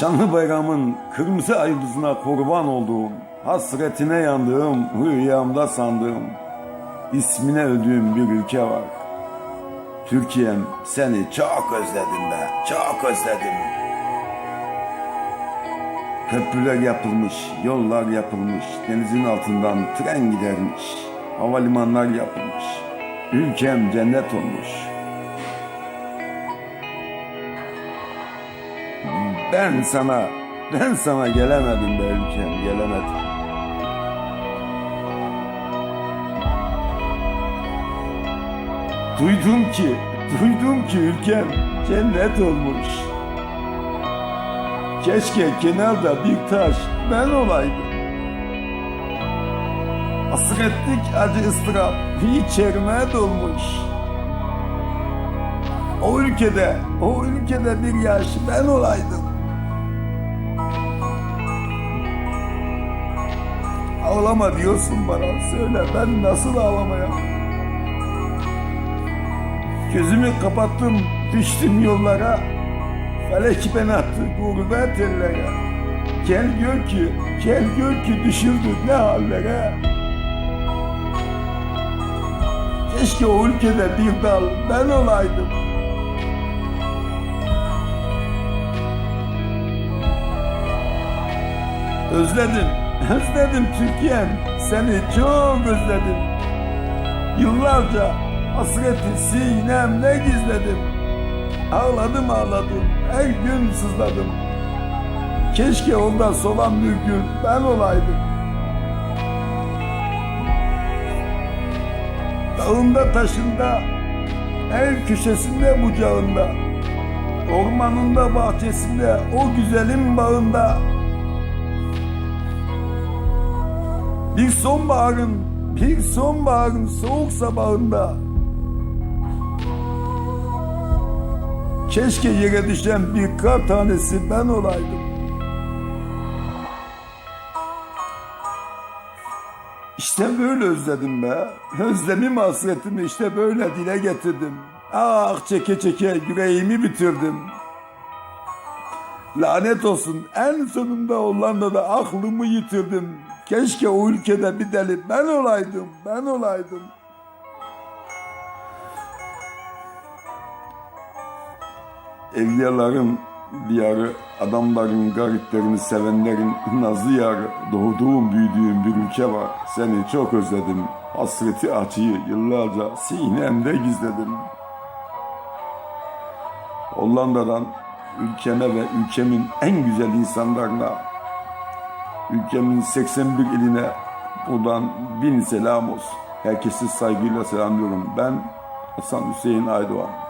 Şanlı bayramın kırmızı ay yıldızına kurban olduğum, hasretine yandığım, rüyamda sandığım, ismine öldüğüm bir ülke var. Türkiye'm seni çok özledim be, çok özledim. Köprüler yapılmış, yollar yapılmış, denizin altından tren gidermiş, havalimanlar yapılmış. Ülkem cennet olmuş. Ben sana, ben sana gelemedim be ülkem, gelemedim. Duydum ki, duydum ki ülkem cennet olmuş. Keşke kenarda bir taş ben olaydım. Hasretlik acı ıstırap içerime dolmuş. Ülkede, o ülkede bir yaş ben olaydım. Ağlama diyorsun bana, söyle ben nasıl ağlamayayım? Gözümü kapattım, düştüm yollara. Felek beni attı gurbet ellere. Gel gör ki, gel gör ki düşürdü ne hallere. Keşke o ülkede bir dal ben olaydım. Özledim, özledim Türkiye'm. Seni çok özledim. Yıllarca hasreti sinemle gizledim. Ağladım ağladım, her gün sızladım. Keşke ondan solan bir gün ben olaydım. Dağında taşında, her köşesinde bucağında, ormanında bahçesinde, o güzelim bağında, bir sonbaharın, bir sonbaharın soğuk sabahında, Keşke yere düşen bir kar tanesi ben olaydım. İşte böyle özledim be. Özlemim hasretimi işte böyle dile getirdim. Ah çeke çeke yüreğimi bitirdim. Lanet olsun en sonunda Hollanda'da aklımı yitirdim. Keşke o ülkede bir deli ben olaydım, ben olaydım. Evliyaların diyarı, adamların, gariplerin, sevenlerin nazlı yarı, doğduğum, büyüdüğüm bir ülke var. Seni çok özledim. Hasreti acıyı yıllarca sinemde gizledim. Hollanda'dan ülkeme ve ülkemin en güzel insanlarına, ülkemin 81 iline buradan bin selam olsun. Herkesi saygıyla selamlıyorum. Ben Hasan Hüseyin Aydoğan.